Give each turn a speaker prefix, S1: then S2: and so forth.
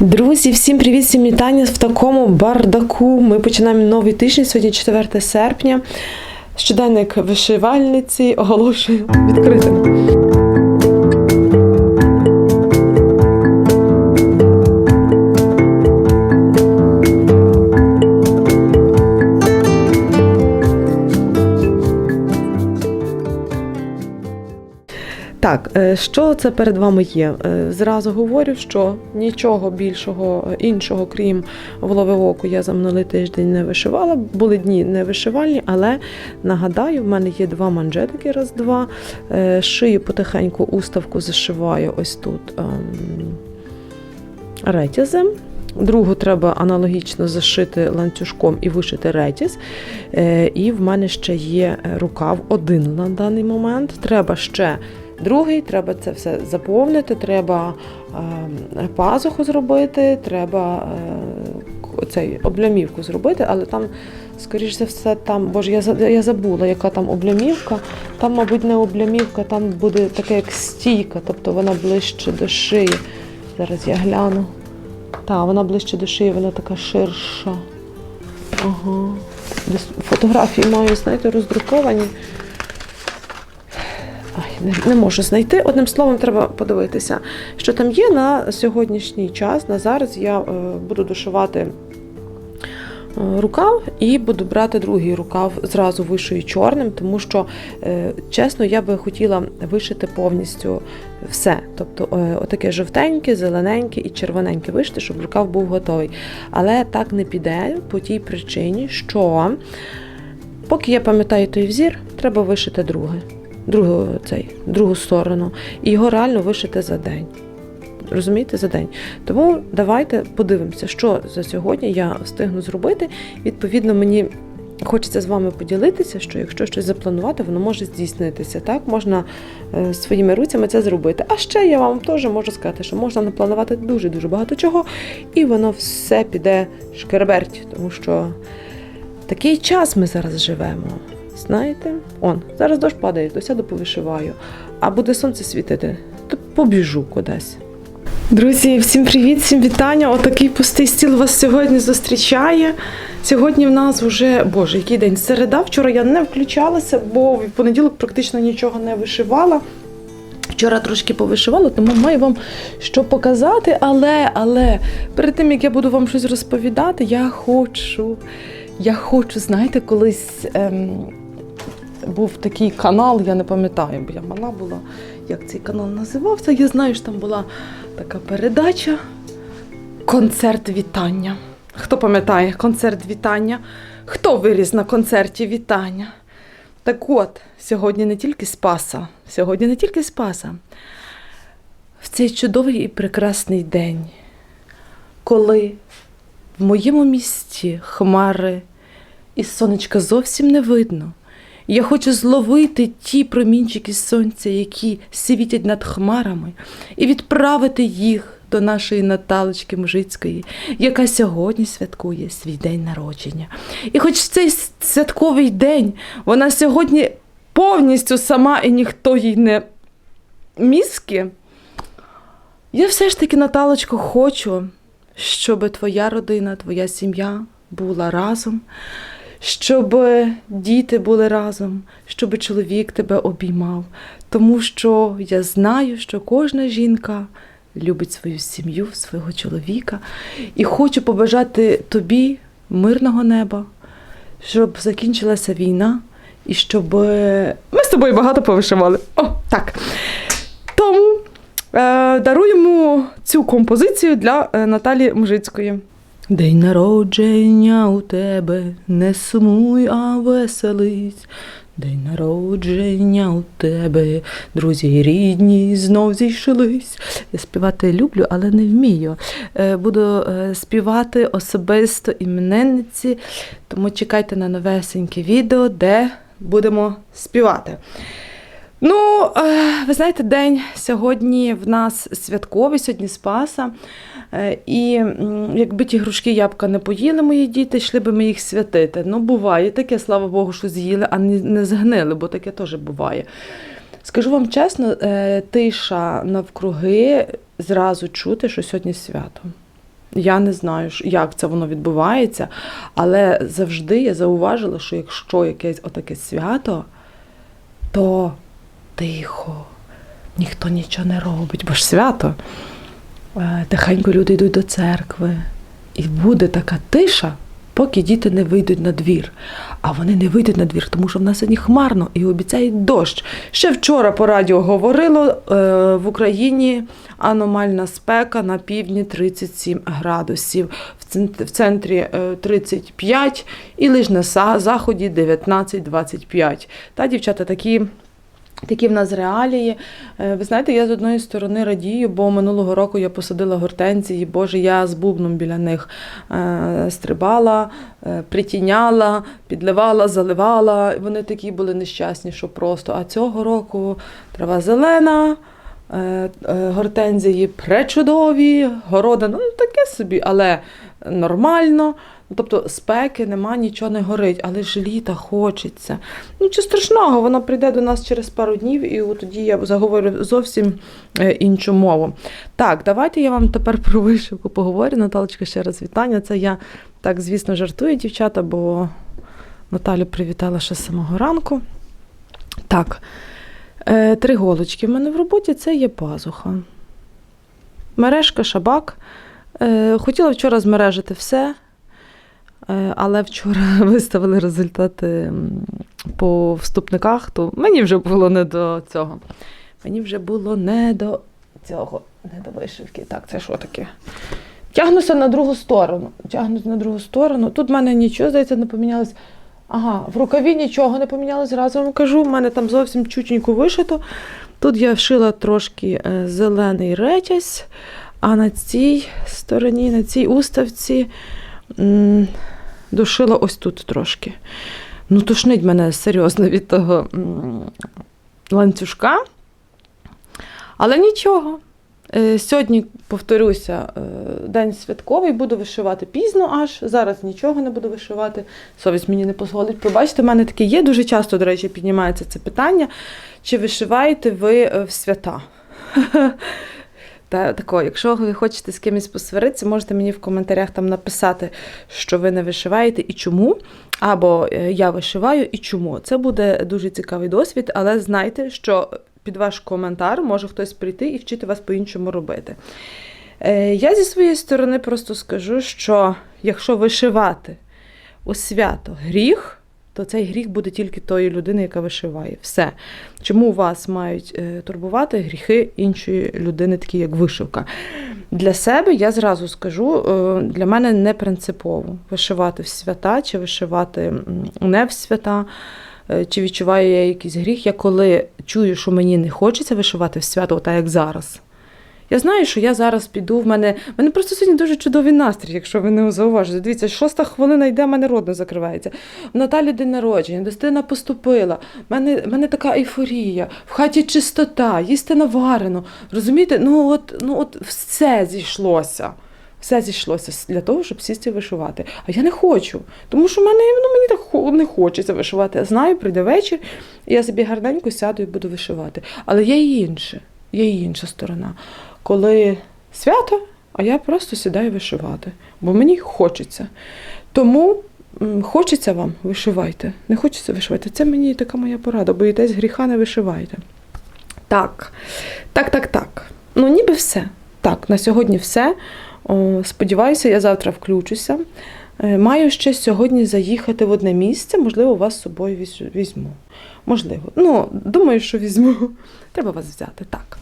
S1: Друзі, всім привіт, всім вітання в такому бардаку. Ми починаємо новий тиждень, сьогодні 4 серпня. Щоденник вишивальниці оголошую відкритим. Так, е, що це перед вами є? Е, Зразу говорю, що нічого більшого е, іншого, крім голови оку, я за минулий тиждень не вишивала. Були дні не вишивальні, але нагадаю, в мене є два манжетики, раз два. Шию потихеньку уставку зашиваю ось тут ем, ретязем. Другу треба аналогічно зашити ланцюжком і вишити. Е, І в мене ще є рукав один на даний момент. Треба ще другий, треба це все заповнити, треба е, пазуху зробити, треба е, цей облямівку зробити, але там, скоріш за все, там, боже, я, я забула, яка там облямівка. Там, мабуть, не облямівка, там буде таке як стійка, тобто вона ближче до шиї. Зараз я гляну. Так, вона ближче до шиї, вона така ширша. Ага. Фотографії маю, знаєте, роздруковані. Не, можу знайти. Одним словом, треба подивитися, що там є на сьогоднішній час. На зараз я е, буду дошивати е, рукав і буду брати другий рукав зразу вишию чорним, тому що, е, чесно, я би хотіла вишити повністю все. Тобто отаке жовтеньке, зелененьке і червоненьке вишити, щоб рукав був готовий. Але так не піде по тій причині, що поки я пам'ятаю той взір, треба вишити друге, другу, цей, другу сторону. І його реально вишити за день. Розумієте, за день. Тому давайте подивимося, що за сьогодні я встигну зробити. Відповідно, мені хочеться з вами поділитися, що якщо щось запланувати, воно може здійснитися. Так, можна е, своїми руцями це зробити. А ще я вам теж можу сказати, що можна напланувати дуже дуже багато чого, і воно все піде шкерберть, тому що такий час ми зараз живемо. Знаєте, он зараз дощ падає, то сяду повишиваю, а буде сонце світити, то побіжу кудись. Друзі, всім привіт, всім вітання. Отакий пустий стіл вас сьогодні зустрічає. Сьогодні в нас вже, боже, який день? Середа. Вчора я не включалася, бо в понеділок практично нічого не вишивала. Вчора трошки повишивала, тому маю вам що показати. Але, але перед тим як я буду вам щось розповідати, я хочу, я хочу, знаєте, колись ем, був такий канал, я не пам'ятаю, бо я мала була, як цей канал називався. Я знаю, що там була така передача Концерт вітання. Хто пам'ятає концерт вітання? Хто виріс на концерті вітання? Так от, сьогодні не тільки Спаса, сьогодні не тільки Спаса. В цей чудовий і прекрасний день, коли в моєму місті хмари і сонечка зовсім не видно. Я хочу зловити ті промінчики сонця, які світять над хмарами, і відправити їх до нашої Наталочки Мужицької, яка сьогодні святкує свій день народження. І хоч в цей святковий день вона сьогодні повністю сама і ніхто їй не мізки, я все ж таки, Наталочко, хочу, щоб твоя родина, твоя сім'я була разом, щоб діти були разом, щоб чоловік тебе обіймав. Тому що я знаю, що кожна жінка любить свою сім'ю, свого чоловіка. І хочу побажати тобі мирного неба, щоб закінчилася війна і щоб е, ми з тобою багато повишивали. О, так. Тому е, даруємо цю композицію для е, Наталі Мужицької. День народження у тебе, не сумуй, а веселись. День народження у тебе, друзі рідні знов зійшлись. Я співати люблю, але не вмію. Е, Буду е, співати особисто іменинниці, тому чекайте на новесеньке відео, де будемо співати. Ну, е, ви знаєте, день сьогодні в нас святковий, сьогодні Спаса. Е, І якби ті грушки ябка не поїли мої діти, йшли би ми їх святити. Ну, буває таке, слава Богу, що з'їли, а не, згнили, бо таке теж буває. Скажу вам чесно, е, тиша навкруги зразу чути, що сьогодні свято. Я не знаю, як це воно відбувається, але завжди я зауважила, що якщо якесь отаке свято, то тихо, ніхто нічого не робить, бо ж свято. Е, Тихенько люди йдуть до церкви, і буде така тиша, поки діти не вийдуть на двір. А вони не вийдуть на двір, тому що в нас сьогодні хмарно і обіцяють дощ. Ще вчора по радіо говорило е, в Україні аномальна спека на півдні 37 градусів, в центрі е, 35 і лише на заході 19-25. Та дівчата такі. Такі в нас реалії. Е, Ви знаєте, я з одної сторони радію, бо минулого року я посадила гортензії, боже, я з бубном біля них е, стрибала, е, притіняла, підливала, заливала. Вони такі були нещасні, що просто. А цього року трава зелена, гортензії пречудові, города, ну таке собі, але нормально. Ну, Тобто спеки нема, нічого не горить, але ж літа хочеться. Нічого страшного, воно прийде до нас через пару днів, і от тоді я заговорю зовсім е, іншу мову. Так, давайте я вам тепер про вишивку поговорю. Наталочка, ще раз вітання. Це я так, звісно, жартую, дівчата, бо Наталю привітала ще з самого ранку. Так, е, три голочки в мене в роботі це є пазуха. Мережка, шабак. Е, хотіла вчора змережити все. Е, Але вчора виставили результати по вступниках, то мені вже було не до цього. Мені вже було не до цього, не до вишивки. Так, це що таке? Тягнуся на другу сторону. Тягнуся на другу сторону. Тут в мене нічого, здається, не помінялось. Ага, в рукаві нічого не помінялось, зразу вам кажу. В мене там зовсім чутенько вишито. Тут я вшила трошки е, зелений ретязь, а на цій стороні, на цій уставці. М, Дошила ось тут трошки. Ну, тошнить мене серйозно від того ланцюжка. Але нічого. Е, Сьогодні, повторюся, е, день святковий, буду вишивати пізно аж. Зараз нічого не буду вишивати. Совість мені не дозволить. Пробачте, в мене таке є. Дуже часто, до речі, піднімається це питання. Чи вишиваєте ви е, в свята? Та тако, якщо ви хочете з кимось посваритися, можете мені в коментарях там написати, що ви не вишиваєте і чому. Або е, я вишиваю і чому. Це буде дуже цікавий досвід, але знайте, що під ваш коментар може хтось прийти і вчити вас по-іншому робити. Е, Я зі своєї сторони просто скажу, що якщо вишивати у свято гріх, то цей гріх буде тільки тої людини, яка вишиває. Все. Чому вас мають е, турбувати гріхи іншої людини, такі як вишивка? Для себе я зразу скажу, е, для мене не принципово вишивати в свята чи вишивати не в свята. е, Чи відчуваю я якийсь гріх, я коли чую, що мені не хочеться вишивати в свято, так як зараз. Я знаю, що я зараз піду. В мене, в мене просто сьогодні дуже чудовий настрій, якщо ви не зауважите. Дивіться, шоста хвилина йде, в мене рот не закривається. В Наталі день народження, дитина поступила. В мене, в мене така ейфорія, в хаті чистота, їсти наварено. Розумієте? Ну от, ну от все зійшлося. Все зійшлося для того, щоб сісти вишивати. А я не хочу, тому що мене, ну, мені так не хочеться вишивати. Знаю, прийде вечір, і я собі гарненько сяду і буду вишивати. Але є і інше, є і інша сторона. Коли свято, а я просто сідаю вишивати, бо мені хочеться. Тому хочеться вам, вишивайте. Не хочеться вишивати. Це мені така моя порада. Боїтесь гріха, не вишивайте. Так, так, так, так. Ну, ніби все. Так, на сьогодні все. Сподіваюся, я завтра включуся. Е, Маю ще сьогодні заїхати в одне місце, можливо, вас з собою візьму. Можливо. Ну, думаю, що візьму. Треба вас взяти. Так.